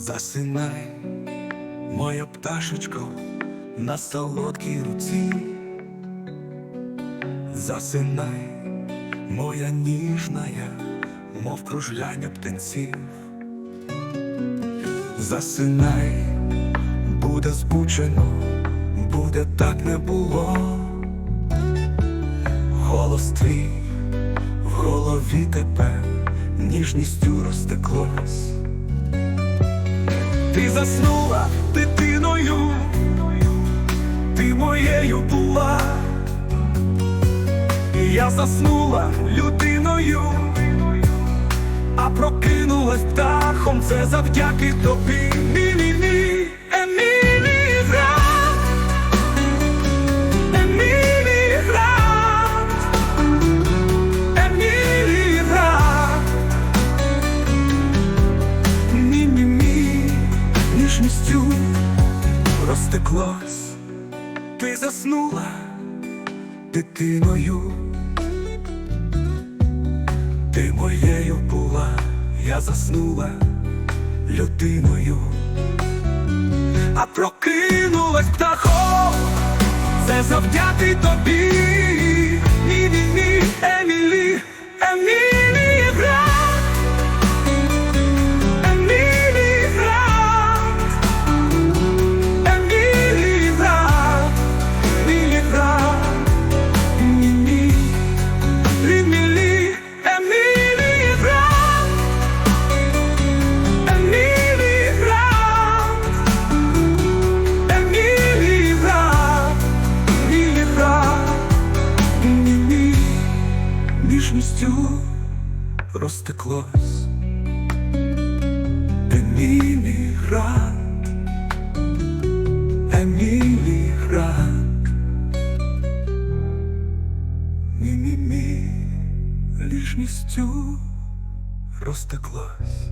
Засинай, моя пташечко, на солодкій руці. Засинай, моя ніжная, мов кружляння птенців. Засинай, буде збучено, буде так не було. Голос твій в голові тепер ніжністю розтеклось. Ти заснула дитиною, ти моєю була, і я заснула людиною, а прокинулась птахом, це завдяки тобі. Розтеклось, ти заснула дитиною, ти моєю була, я заснула людиною, а прокинулась птахом, це завдяки тобі, розтеклось. Емігрант, емігрант, мі-мі-мі, ліжністю розтеклось.